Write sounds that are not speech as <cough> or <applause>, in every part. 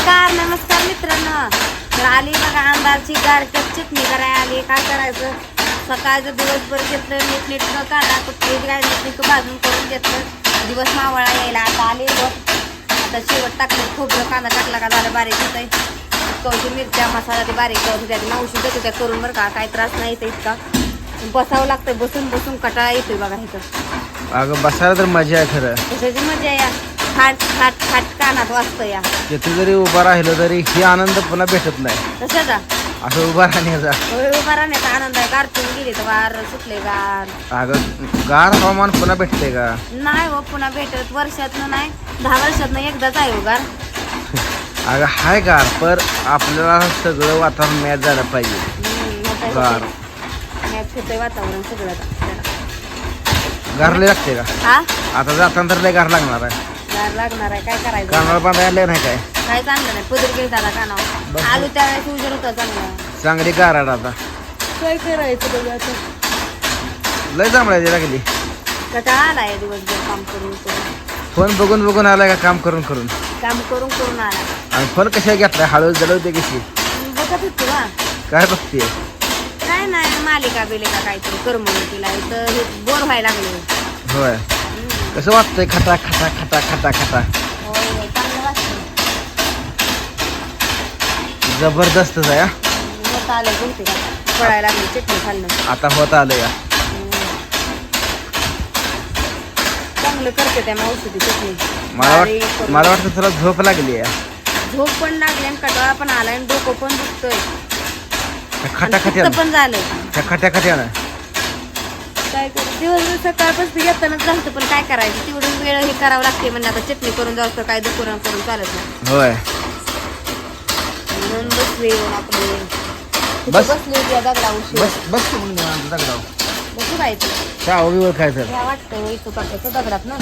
नमस्कार नमस्कार मित्रांनो. तर आली बघा आमदारची गारक्यात चटणी करायला आली. काय करायचं? सकाळचं दिवसभर घेतलं नीट नीट न काढा. कुठली काय नीट नीट भाजून करून घेतलं. दिवस मावळा यायला आता आली वर आता शेवट टाकलं खोबरं कांदा टाकला का झालं बारीक होतंय. कवशी मिरच्या मसाला ते बारीक करत होत्या मावशी देत होत्या करून बरं का. काय त्रास नाही येत इतका. बसावं लागतंय बसून बसून कटाळा येतोय बघा इथं. अगं बसायला तर मजा आहे खरं. कशाची मजा या. खाट खाट खाट कानात वाजतं या. तिथे जरी उभा राहिलो तरी ही आनंद पुन्हा भेटत नाही. कशाचा असं उभा राहण्याचा होय उभा राहण्याचा आनंद आहे. गारठून गेली तर वार सुटले गार. अगं गार हवामान पुन्हा भेटते का? नाही हो पुन्हा भेटत. वर्षातनं नाही दहा वर्षातनं एकदाच आहे हो गार. <laughs> अगं हाय गार पर आपल्याला सगळं वातावरण मॅच झालं पाहिजे. हम्म, मग काय गार. होतंय? मॅच होतंय वातावरण सगळं. आता. गारले लागते का? हा? आता जाताना तर लय गार लागणार आहे. गार लागणार आहे. काय करायचं? कानाला बांधायला नाही काय? काय चांगलं नाही. पदर गेली दादा कानावर. बस. आलू त्यावेळेस उजेड होता चांगला. चांगली गाराड आता. काय करायचं बघा आता? लय जांभळायची लागली कंटाळा आलाय दिवसभर काम करून करून. फोन बघून बघून आलाय का काम करून करून? काम करून करून आला. आणि फोन कशा घेतलाय? हळू जळवते कशी? बघत होती वा काय बघते काय नाही मालिका बिलिका काहीतरी करमणुकीला इथं हे बोर व्हायला लागले. होय. कसं वाटतंय खटा खटा खटा खटा खटा जबरदस्तच आहे हा. होत आलं बोलते का पळायला लागली चटणी खाल्लं आता होत आलं या. चांगलं करते त्या औषधी चटणी मला बारीक वाट करून. मला वाटतं तुला झोप लागली आहे झोप पण लागली आणि कटाळा पण आला आणि डोकं पण दुखतोय आणि खटाखट्यानं पित्त पण झालंय त्या खट्याखट्यानं काय करू? दिवसभर सकाळपासून येतानाच झालं पण काय करायचं? तेवढं वेळ हे करावं लागते म्हणजे आता चटणी करून जाऊ तर काय दुकान करून चालत नाही. होय. म्हणून बसले येऊन आपले तिथे बस. बसली होती या दगडा उशीर बस बस म्हणून निवांत दगडाव बसू काय तर चाव बिवर काय तर. ह्या वाटतं इथं दगडात ना.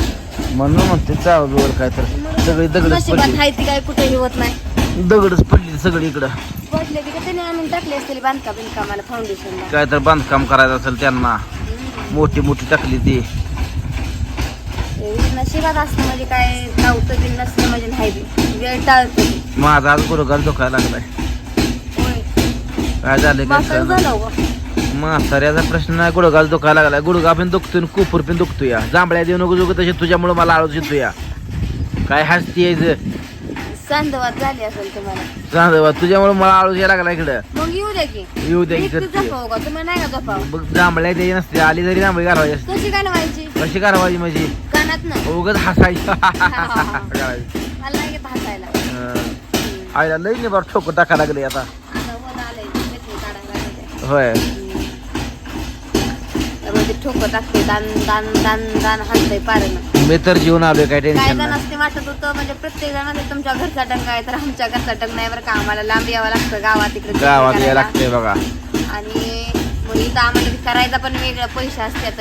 म्हणून म्हणते चाव बिवर काय तर. सगळी दगडच नशिबात पडली. ती काय कुठेही होत नाही. दगडच पडली सगळी इकडं. पडले की त्याने आणून टाकले असतील बांधका बिनकामाला फाउंडेशनला काय तर बांधकाम करायचं असेल त्यांना. मोठी मोठी टाकली ती. नशिबात म्हणजे काय नसलं म्हणजे नाही बी. वेळ टाळतं. बी. माझा आज गुरुगार दुखायला लागलाय. काय झालं काय झालं हो. म्हाताऱ्याचा प्रश्न नाही गुडघाल दुखायला लागलाय. गुडघा पण दुखतोय आणि कुपूर पण दुखतोय या. जांभळ्या देऊ नको जुग तसे तुझ्यामुळे मला आळस येतो या. काय हसती संधवात झाली असेल तुम्हाला. चांदवा तुझ्यामुळे मला आळस यायला लागला इकडं. मग येऊ द्या की. येऊ दे मी इकडं एकटीच झोपावं का? तुम्ही नाही का बघ जांभळ्या द्यायची नसते. आली तरी जांभळी घालवायची असते. कशी काय व्हायची कशी घालवायची म्हणजे कानात ना. उगच हसायचं. मला नाही येत हसायला. हं. आईला लई नाही बरं ठोकं टाकायला लागले आता. आता होत आलंय चटणी काढायला लागले. होय. त्यामुळे ते ठोकं टाकते दान दान दान दान हलतंय पारण मी तर जीवन आलोय काय काय टेन्शन जण नाही. असते वाटत होतं म्हणजे प्रत्येक जण म्हणजे तुमच्या घरचा टंग आहे तर आमच्या घरचा टंग नाही बरं का. आम्हाला लांब यावं लागतं गावात इकडे गावात यायला करायला. लागतंय बघा. आणि मग इथं आम्हाला करायचा पण वेगळा पैसे असतात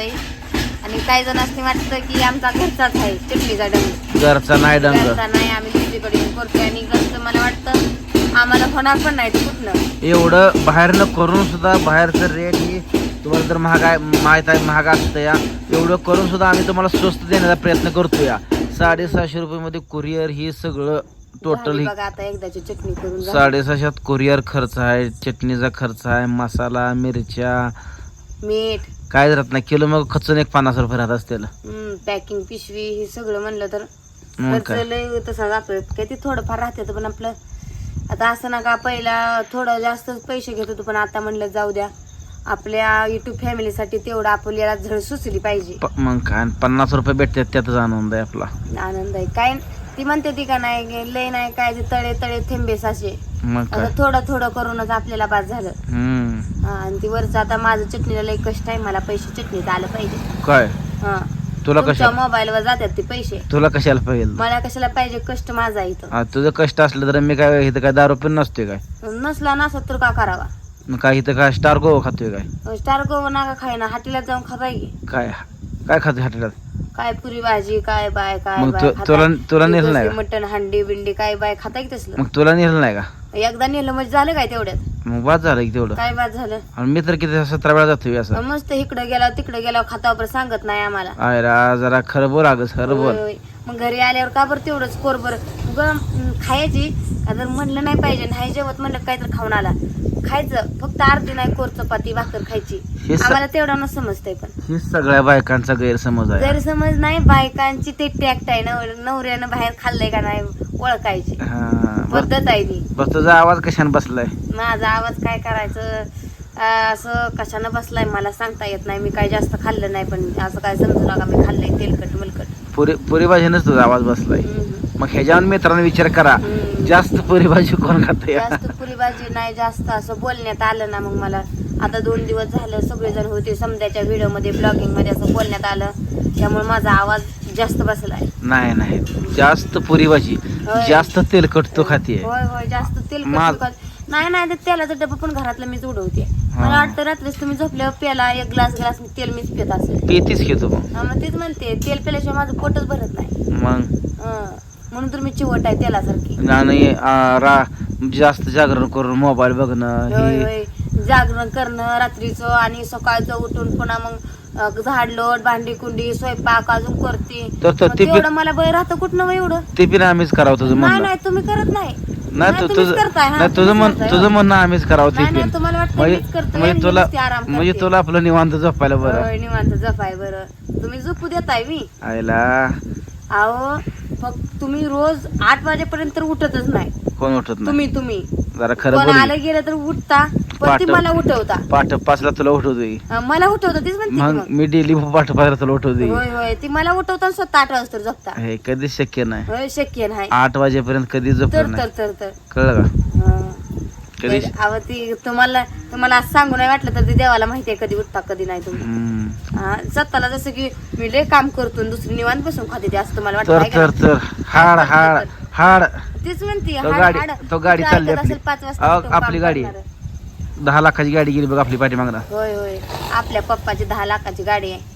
आणि काही जण असते वाटतं की आमचा घरचाच आहे चटणीचा डंग घरचा नाही घरचा नाही आम्ही दुसरीकडे येऊन करतोय. आणि घरचं मला वाटतं आम्हाला होणार पण नाही ते कुठलं एवढं बाहेरनं करून सुद्धा बाहेरचं रेट ही तुम्हाला तर महाग आहे माहीत आहे महाग असतं या एवढं करून सुद्धा आम्ही तुम्हाला स्वस्त देण्याचा प्रयत्न करतो या. साडेसहाशे रुपये कुरिअर ही सगळं टोटल. साडेसहाशात कुरिअर खर्च आहे चटणीचा खर्च आहे मसाला मिरच्या. मीठ. काय राहत नाही किलो मग खचून एक पन्नास रुपये राहत असतील. पॅकिंग पिशवी हे सगळं म्हणलं तर तसा जातोय काय? ते थोडंफार राहते पण आपलं आता असं ना का पहिला थोडं जास्त पैसे घेत होतो पण आता म्हणलं जाऊ द्या. आपल्या युट्यूब फॅमिलीसाठी तेवढं आपल्याला झळ सुचली पाहिजे. प- मग काय पन्नास रुपये भेटतात त्यातच आनंद आहे आपला. आनंद आहे. काय ती म्हणते ती का नाही लय नाही काय ते तळे तळे थेंबे साचे मग आता काय? थोडं थोडं करूनच आपल्याला बाद झालं. हम्म. हा, आणि ती वरचं आता माझं चटणीला लय कष्ट आहे मला पैसे चटणीत आलं पाहिजे. काय? हा. तुला तुमच्या कशा मोबाईलवर जातात ते पैसे. तुला कशाला पाहिजे? मला कशाला पाहिजे कष्ट माझा इथं. हा, तुझं कष्ट असलं तर मी काय इथं काय दारू पण नसतोय काय? नसला नसत तर का करावा? मग काय इथं काय स्टार गो खातोय काय? स्टार गो नाका खाय ना हाटीला जाऊन खाता की काय काय खातोय हॉटेलात काय पुरी भाजी काय बाय काय मग बाय तु- खाताय. तुला- तुला नेलं नाही मटण हंडी बिंडी काय बाय खाता की तसलं? मग तुला नेलं नाही का? एकदा नेलं म्हणजे झालं काय तेवढ्यात? मग बाद झालं की तेवढं. काय बाद झालं? आणि मी तर किती सतरा वेळा जातोय असं. मस्त इकडं गेला तिकडं गेला खाता सांगत नाही आम्हाला. आयरा जरा खरं बोल अगं खरं बोल. होय. मग घरी आल्यावर का बरं तेवढंच कोर बरं. उगा, अं, खायची. का जर म्हणलं नाही पाहिजे नाही जेवत म्हणलं काय तर खाऊन आला. खायचं. फक्त अर्धी नाही कोर चपाती भाकर खायची. आम्हाला तेवढं न समजतंय पण. हे सगळ्या बायकांचा गैरसमज आहे. गैरसमज नाही बायकांची ते टॅक्ट आहे नवर नवऱ्यानं बाहेर खाल्लंय का नाही ओळखायची. हा बर. पद्धत आहे ती. बर तुझा आवाज कशाने बसलाय? माझा आवाज काय करायचं? अं, असं कशानं बसलाय? मला सांगता येत नाही. मी काय जास्त खाल्लं नाही पण असं काय समजू नका मी खाल्लंय तेलकट मलकट. पुरी पुरी भाजीनच तुझा आवाज बसलाय. मग ह्याच्यावर मित्रांनो विचार करा. जास्त पुरी भाजी कोण खात जास्त पुरी भाजी नाही जास्त असं बोलण्यात आलं ना मग मला आता दोन दिवस झालं सगळेजण होते समद्याच्या व्हिडिओमध्ये ब्लॉगिंगमध्ये असं बोलण्यात आलं त्यामुळे माझा आवाज जास्त बसलाय नाही नाही जास्त पुरी भाजी होय. जास्त तेलकट तो खाते होय होय जास्त तेल मा- नाही नाही ते तेलाचा डबा पण घरातलं मीच उडवते. मला वाटतं रात्रीच तुम्ही झोपल्यावर प्याला एक ग्लास ग्लास तेल मीच पित असेल. पेतीच घेतो मग हा, मग तेच म्हणते तेल पेल्याशिवाय माझं पोटच भरत नाही. मग? हं. म्हणून तर मी चिवट आहे तेलासारखी. आणि आ, रा जास्त जागरण करून मोबाईल बघणं होय हे. होय जागरण करणं रात्रीचं आणि सकाळचं उठून पुन्हा मग अं, झाड लोट भांडी कुंडी स्वयंपाक अजून करते. तर- तर मग ते बी- तेवढं मला बळ राहतं कुठनं एवढं? ते पण आम्हीच करावं तुझं नाही तुम्ही करत नाही. नाही तू तुम्हीच तुझं करताय, हा, नाही तुझं तुम्हीच म्हण करताय, तुझं हो. म्हणणं आम्हीच करावं ते नाही, नाही, पण तुम्हाला वाटतं म्हणजे मीच करतोय, म्हणजे मी तुला नुसती आराम म्हणजे करते. तुला आपलं निवांत झोपायला बरं. होय, निवांत जपाय बरं. तुम्ही झोपू देताय मी? आयला अहो फक्त तुम्ही रोज आठ वाजेपर्यंत तर उठतच नाही. कोण उठत नाही? तुम्ही तुम्ही. जरा खरं बोल. आलं गेलं तर उठता पण ती पाठ- मला उठवता. पाठ पाचला तुला उठवतोय अं, मला उठवता तीच म्हणते मग मग. मी डेली पाठ पाचला तुला उठवतोय होय होय ती मला उठवता आणि स्वतः आठ वाजता झोपता. हे कधीच शक्य नाही. होय शक्य नाही. आठ वाजेपर्यंत कधीच तर तर नाही. तर तर कळलं का. कधी अहो ती तुम्हाला तुम्हाला आज सांगू नाही वाटलं तर ते देवाला माहिती आहे कधी उठता कधी नाही तुम्ही हम्म. हा, स्वतःला जसं की मी लय काम करतो आणि दुसरी निवांत बसून खाते ते असं तुम्हाला वाटतं तर आहे का? तर हाड हाड हाड तीच म्हणते तो हाड- गाडी- हाड. तो गाडी चालली ऐकत आपली. असेल पाच वाजता अहो, तो काम आपली गाडी. करणार. दहा लाखाची गाडी गेली बघ आपली पाठीमागना होय होय आपल्या पप्पाची दहा लाखाची गाडी आहे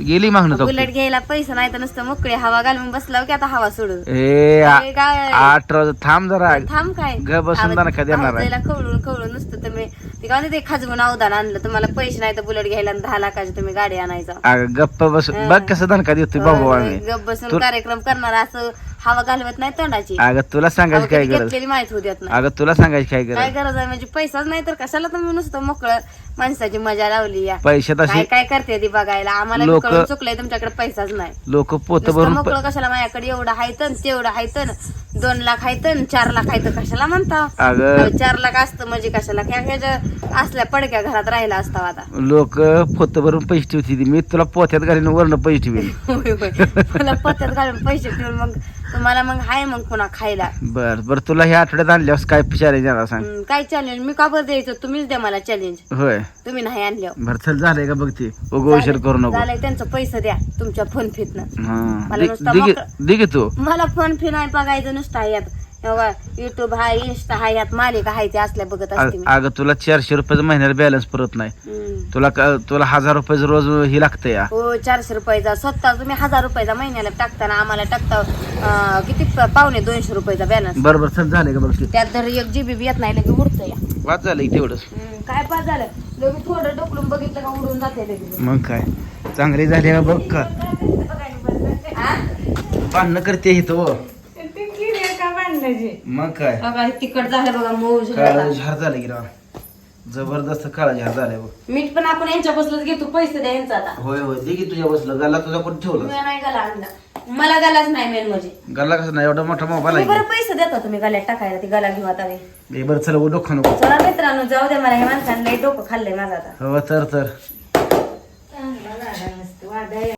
गेली मागणं तो बुलेट घ्यायला पैसा नाही तर नुसतं मोकळी हवा घालून बसला की आता हवा सोडून. ए हे काय? आठ रोज थांब जरा. थांब काय? ग बसून आवाज- दाना का देणार आहे? आवाजाला कवळून कवळून नुसतं तुम्ही ते म्हणते ते खाजवून अवदान आणलं. तुम्हाला पैसे नाही तर बुलेट घ्यायला आणि दहा लाखाची तुम्ही गाडी आणायचा. अगं गप्प बस. बघ कसं दणका देतोय बाबा आम्ही. गप्प बसून कार्यक्रम करणार असं हवा घालवत नाही तोंडाची. अगं तुला सांगायची काय गरज? घेतलेली माहीत होत येत नाही. अगं तुला सांगायची काय काय गरज गरज आहे? म्हणजे पैसाच नाही तर कशाला तुम्ही नुसतं मोकळं माणसाची मजा लावली या. पैशात काय अशी काय करते ती बघायला? आम्हाला बी लोकं- कळून चुकलंय तुमच्याकडे पैसाच नाही. लोक पोत नुसतं भरून प- मोकळं कशाला? माझ्याकडे एवढं हायतन तेवढं हायतन दोन लाख हायतन चार लाख हायत कशाला म्हणता? अगं. अहो, चार लाख असतं म्हणजे कशाला? ह्या ह्याच्या असल्या पडक्या घरात राहिला असता आता. लोक पोत भरून पैसे ठेवते मी तुला पोत्यात घालीन वरण पैसे ठेवीन. होय होय. मला पत्त्यात घालून पैसे ठेवून मग तुम्हाला मग हाय मग पुन्हा खायला. बर बर तुला ह्या आठवड्यात आणल्यावर काय चॅलेंज येणार सांग. हम्म, काय चॅलेंज मी का बरं द्यायचं? तुम्हीच द्या मला चॅलेंज होय. तुम्ही नाही आणल्यावर. बर चल झालंय का बघ ते. उगा उशीर करू नको. झालंय त्यांचं पैसे द्या तुमच्या फोन फितनं हा. मला नुसता मोकळं- तू. मला फोन फी नाही बघायचं नुसतं आहे यात. युट्यूब हाय इंस्टा हाय यात मालिका हाय ते असल्या बघत असते मी. अगं तुला चारशे रुपयाचा महिन्याला बॅलन्स परत नाही. हम्म. तुला का- तुला हजार रुपयाचं रोज ही लागतं या. हो चारशे रुपयाचा. स्वतः तुम्ही हजार रुपयाचा महिन्याला टाकताना आम्हाला टाकता अं, किती प- पावणे दोनशे रुपयाचा बॅलन्स बर बर चल झालंय का बघ ते त्यात जर एक जीबी बी येत नाही लगे उडतं या. वाच झालं की तेवढंच. हम्म, काय पास झालं? लगे थोडं बघितलं का उडून जाते लगे मग काय? चांगली झाली का बघ का. हा? भांडणं करते इथं मग तिखट झालं बघा मऊ काळा झाला झालं की जबरदस्त काळा झार झालंय बघ. मीठ पण आपण यांच्या यांच्यापासूनच घेतो पैसे द्या आता. होय होय दे तुझ्या बसलं. गल्ला तुझा पण ठेवला? नाही गाला आणला. मला गालाच नाही मेन म्हणजे. गल्ला कसं नाही? एवढा मोठा मोबाईल तुम्ही बरं पैसे देतात तुम्ही गाल्यात टाकायला ती गाला घेऊ आता मी. हे बरं चला उडो खाणू चला मित्रांनो जाऊ दे मला हे माणसांना डोकं खाल्लंय माझं आता. हो तर तर.